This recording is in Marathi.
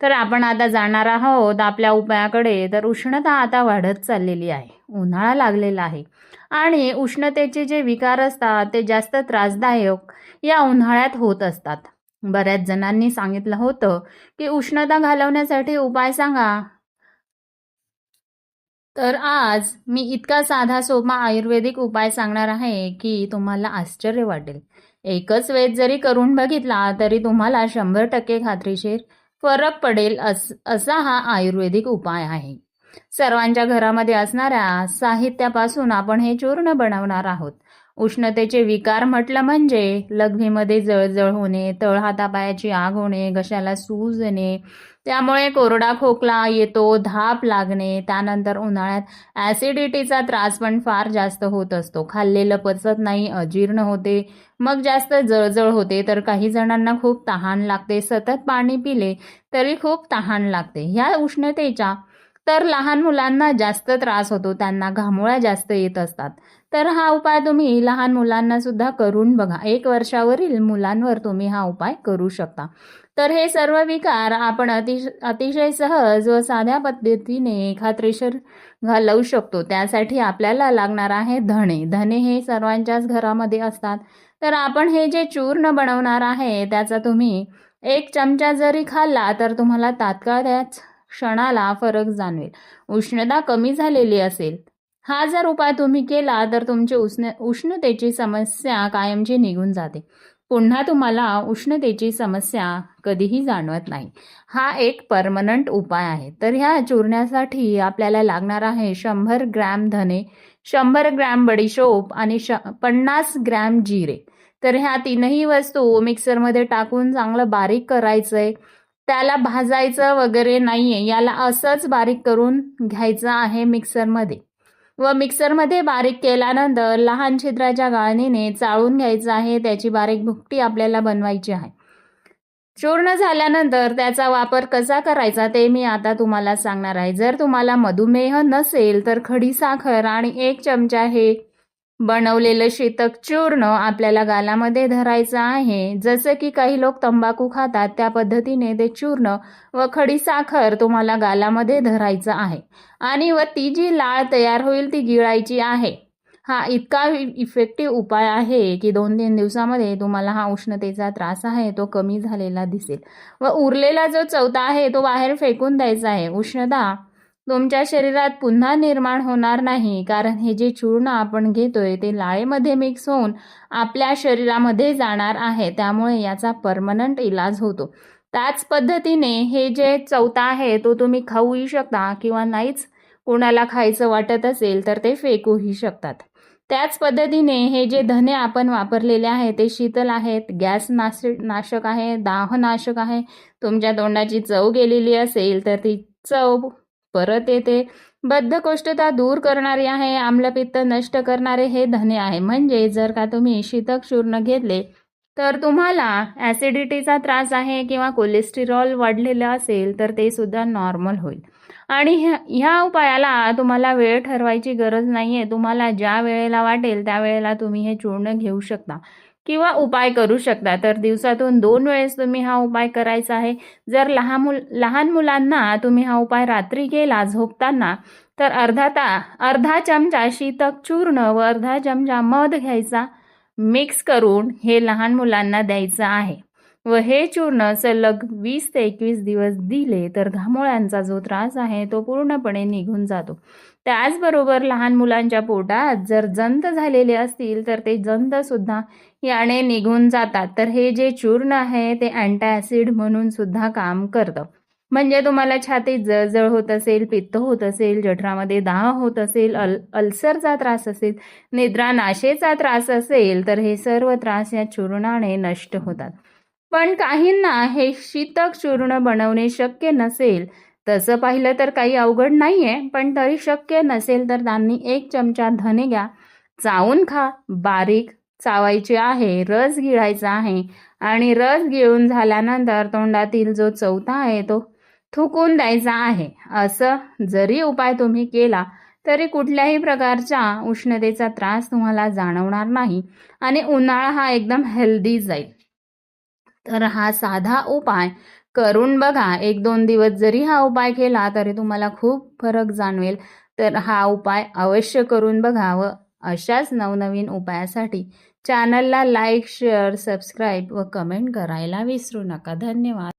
तर आपण आता जाणार आहोत आपल्या उपायाकडे. तर उष्णता आता वाढत चाललेली आहे. उन्हाळा लागलेला आहे. आणि उष्णतेचे जे विकार असतात ते जास्त त्रासदायक या उन्हाळ्यात होत असतात. बऱ्याच जणांनी सांगितलं होतं की उष्णता घालवण्यासाठी उपाय सांगा. तर आज मी इतका साधा सोपा आयुर्वेदिक उपाय सांगणार आहे की तुम्हाला आश्चर्य वाटेल. एकच वेळ जरी करून बघितला तरी तुम्हाला शंभर टक्के खात्रीशीर फरक पडेल अस असा हा आयुर्वेदिक उपाय आहे. सर्वांच्या घरामध्ये असणाऱ्या साहित्यापासून आपण हे चूर्ण बनवणार आहोत. उष्णतेचे विकार म्हटलं म्हणजे लघवीमध्ये जळजळ होणे तळहातापायाची आग होणे घशाला सूज येणे त्यामुळे कोरडा खोकला येतो धाप लागणे त्यानंतर उन्हाळ्यात ॲसिडिटीचा त्रास पण फार जास्त होत असतो. खाल्लेलं पचत नाही अजीर्ण होते मग जास्त जळजळ होते तर काही जणांना खूप तहान लागते सतत पाणी पिले तरी खूप तहान लागते. ह्या उष्णतेच्या तर लहान मुलांना जास्त त्रास होतो त्यांना घामोळ्या जास्त येत असतात. तर हा उपाय तुम्ही लहान मुलांना सुद्धा करून बघा. एक वर्षावरील मुलांवर तुम्ही हा उपाय करू शकता. तर हे सर्व विकार आपण अतिश अतिशय सहज व साध्या पद्धतीने खात्रीशीर घालवू शकतो. त्यासाठी आपल्याला लागणार आहे धणे. धणे हे सर्वांच्याच घरामध्ये असतात. तर आपण हे जे चूर्ण बनवणार आहे त्याचा तुम्ही एक चमचा जरी खाल्ला तर तुम्हाला तात्काळ त्याच क्षणाला फरक जाणवेल. उष्णता कमी झालेली असेल. हा जर उपाय तुम्ही केला तर तुमची उष्ण उष्णतेची समस्या कायमची निघून जाते. पुन्हा तुम्हाला उष्णतेची समस्या कधीही जाणवत नाही. हा एक परमनंट उपाय आहे. तर ह्या चुरण्यासाठी आपल्याला लागणार आहे शंभर ग्रॅम धने शंभर ग्रॅम बडीशोप आणि श पन्नास ग्रॅम जिरे. तर ह्या तीनही वस्तू मिक्सरमध्ये टाकून चांगलं बारीक करायचं आहे त्याला भाजायचं वगैरे नाही आहे याला असंच बारीक करून घ्यायचं आहे मिक्सरमध्ये. व मिक्सरमध्ये बारीक केल्यानंतर लहान छिद्राच्या गाळणीने चाळून घ्यायचं आहे. त्याची बारीक भुकटी आपल्याला बनवायची आहे. चूर्ण झाल्यानंतर त्याचा वापर कसा करायचा ते मी आता तुम्हाला सांगणार आहे. जर तुम्हाला मधुमेह नसेल तर खडीसाखर आणि एक चमचा हे बनवलेलं शीतक चूर्ण आपल्याला गालामध्ये धरायचं आहे. जसं की काही लोक तंबाखू खातात त्या पद्धतीने ते चूर्ण व खडी साखर तुम्हाला गालामध्ये धरायचं आहे. आणि व ती जी लाळ तयार होईल ती गिळायची आहे. हा इतका इफेक्टिव्ह उपाय आहे की दोन तीन दिवसामध्ये तुम्हाला हा उष्णतेचा त्रास आहे तो कमी झालेला दिसेल. व उरलेला जो चौथा आहे तो बाहेर फेकून द्यायचा आहे. उष्णता तुमच्या शरीरात पुन्हा निर्माण होणार नाही कारण हे जे चूर्ण आपण घेतोय ते लाळेमध्ये मिक्स होऊन आपल्या शरीरामध्ये जाणार आहे. त्यामुळे याचा परमनंट इलाज होतो. त्याच पद्धतीने हे जे चौथा आहे तो तुम्ही खाऊही शकता किंवा नाहीच कोणाला खायचं वाटत असेल तर ते फेकूही शकतात. त्याच पद्धतीने हे जे धने आपण वापरलेले आहे ते शीतल आहेत गॅस नाश नाशक आहे दाहनाशक आहे. तुमच्या तोंडाची चव गेलेली असेल तर ती चव परत येते. बद्धकोष्ठता दूर करणारे आहे आम्लपित्त नष्ट करणारे हे धने आहे. म्हणजे जर का तुम्ही शीतक चूर्ण घेतले तर तुम्हाला ॲसिडिटीचा त्रास आहे किंवा कोलेस्टेरॉल वाढलेलं असेल तर ते सुद्धा नॉर्मल होईल. आणि ह्या ह्या उपायाला तुम्हाला वेळ ठरवायची गरज नाही आहे तुम्हाला ज्या वेळेला वाटेल त्या वेळेला तुम्ही हे चूर्ण घेऊ शकता. किंवा उपाय करू शकता. तर दिवसातून दोन वेळेस तुम्ही हा उपाय करायचा आहे. जर लहान मुल लहान मुलांना तुम्ही हा उपाय रात्री केला झोपताना तर अर्धा ता अर्धा चमचा शीतक चूर्ण व अर्धा चमचा मध घ्यायचा. मिक्स करून हे लहान मुलांना द्यायचं आहे. व हे चूर्ण सलग वीस ते एकवीस दिवस दिले तर घामोळ्यांचा जो त्रास आहे तो पूर्णपणे निघून जातो. त्याचबरोबर लहान मुलांच्या पोटात जर जंत झालेले असतील तर ते जंतसुद्धा याने निघून जातात. तर हे जे चूर्ण आहे ते अँटॅसिड म्हणून सुद्धा काम करतं. म्हणजे तुम्हाला छातीत जळजळ होत असेल पित्त होत असेल जठरामध्ये दाह होत असेल अल अल्सरचा त्रास असेल निद्रानाशेचा त्रास असेल तर हे सर्व त्रास या चूर्णाने नष्ट होतात. पण काहींना हे शीतक चूर्ण बनवणे शक्य नसेल. तसं पाहिलं तर काही अवघड नाही आहे पण तरी शक्य नसेल तर त्यांनी एक चमचा धने घ्या. चावून खा. बारीक चावायचे आहे. रस गिळायचा आहे. आणि रस गिळून झाल्यानंतर तोंडातील जो चौथा आहे तो थुकून द्यायचा आहे. असं जरी उपाय तुम्ही केला तरी कुठल्याही प्रकारच्या उष्णतेचा त्रास तुम्हाला जाणवणार नाही. आणि उन्हाळा हा एकदम हेल्दी जाईल. तर हा साधा उपाय करून बघा. एक दोन दिवस जरी हा उपाय केला तरी तुम्हाला खूप फरक जाणवेल. तर हा उपाय अवश्य करून बघा व अशाच नवनवीन उपायासाठी चॅनलला लाईक शेअर सबस्क्राईब व कमेंट करायला विसरू नका. धन्यवाद.